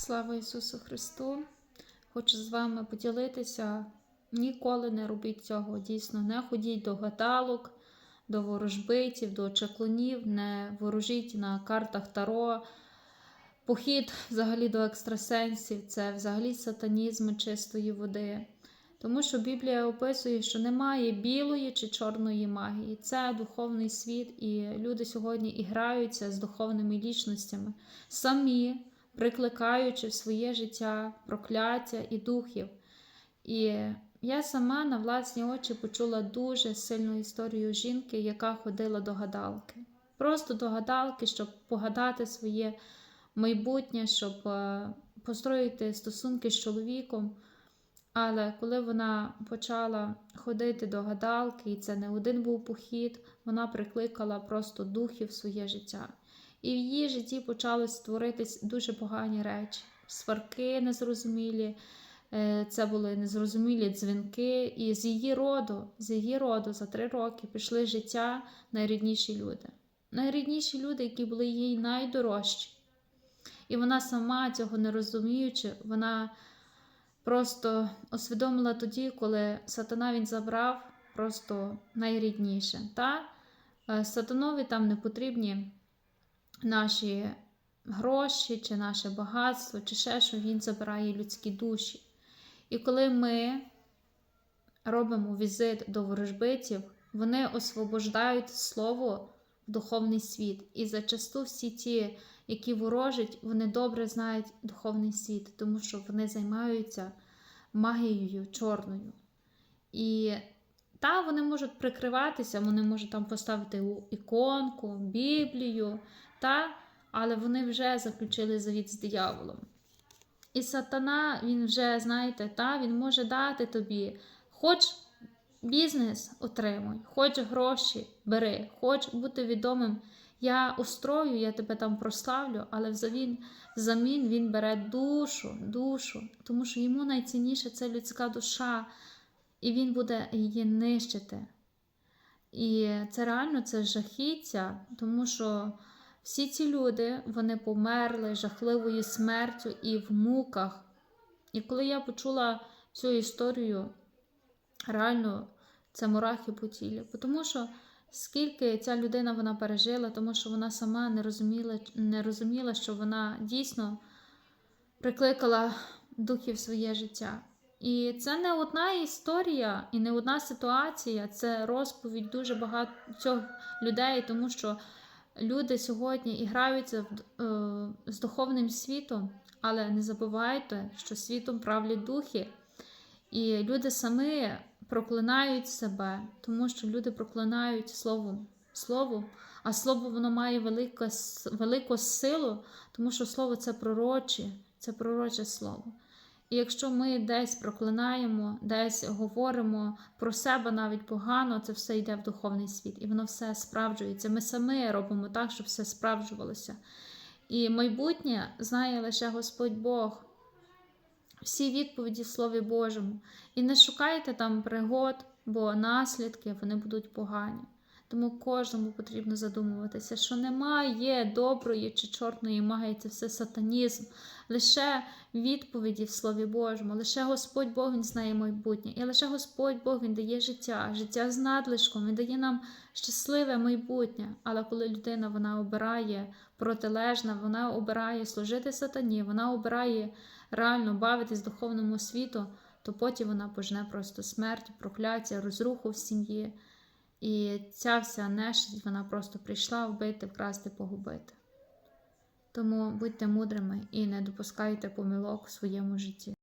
Слава Ісусу Христу! Хочу з вами поділитися. Ніколи не робіть цього. Дійсно, не ходіть до гадалок, до ворожбитів, до чаклунів, не ворожіть на картах Таро. Похід взагалі до екстрасенсів це взагалі сатанізм чистої води. Тому що Біблія описує, що немає білої чи чорної магії. Це духовний світ, і люди сьогодні і граються з духовними лічностями, самі прикликаючи в своє життя прокляття і духів. І я сама на власні очі почула дуже сильну історію жінки, яка ходила до гадалки. Просто до гадалки, щоб погадати своє майбутнє, щоб е, построїти стосунки з чоловіком. Але коли вона почала ходити до гадалки, і це не один був похід, вона прикликала просто духів в своє життя. І в її житті почали створитись дуже погані речі, сварки незрозумілі, е, це були незрозумілі дзвінки. І з її роду, з її роду за три роки пішли життя найрідніші люди. Найрідніші люди, які були їй найдорожчі. І вона сама цього не розуміючи, вона просто усвідомила тоді, коли сатана він забрав просто найрідніше. Та е, сатанові там не потрібні наші гроші, чи наше багатство, чи ще що він забирає людські душі. І коли ми робимо візит до ворожбитів, вони освобождають слово в духовний світ. І зачасту всі ті, які ворожать, вони добре знають духовний світ, тому що вони займаються магією чорною. І та вони можуть прикриватися, вони можуть там поставити іконку, Біблію, та, але вони вже заключили завіт з дияволом. І сатана, він вже, знаєте, та, він може дати тобі, хоч бізнес отримуй, хоч гроші бери, хоч бути відомим. Я устрою, я тебе там прославлю, але взамін, взамін він бере душу, душу, тому що йому найцінніше це людська душа, і він буде її нищити. І це реально це жахіття, тому що всі ці люди вони померли жахливою смертю і в муках. І коли я почула цю історію, реально це мурахи по тілі. Тому що скільки ця людина вона пережила, тому що вона сама не розуміла, не розуміла, що вона дійсно прикликала духів в своє життя. І це не одна історія і не одна ситуація, це розповідь дуже багатьох людей, тому що люди сьогодні і граються е, з духовним світом, але не забувайте, що світом правлять духи. І люди самі проклинають себе, тому що люди проклинають словом. Слово, а слово воно має велику, велику силу, тому що слово це пророче, це пророче слово. І якщо ми десь проклинаємо, десь говоримо про себе навіть погано, це все йде в духовний світ, і воно все справджується. Ми самі робимо так, щоб все справджувалося. І майбутнє знає лише Господь Бог. Всі відповіді в Слові Божому. І не шукайте там пригод, бо наслідки вони будуть погані. Тому кожному потрібно задумуватися, що немає доброї чи чорної магії, це все сатанізм, лише відповіді в Слові Божому, лише Господь Бог Він знає майбутнє, і лише Господь Бог Він дає життя, життя з надлишком, Він дає нам щасливе майбутнє. Але коли людина вона обирає протилежне, вона обирає служити сатані, вона обирає реально бавитись духовному світу, то потім вона пожне просто смерть, прокляття, розруху в сім'ї. І ця вся нещість, вона просто прийшла вбити, вкрасти, погубити. Тому будьте мудрими і не допускайте помилок в своєму житті.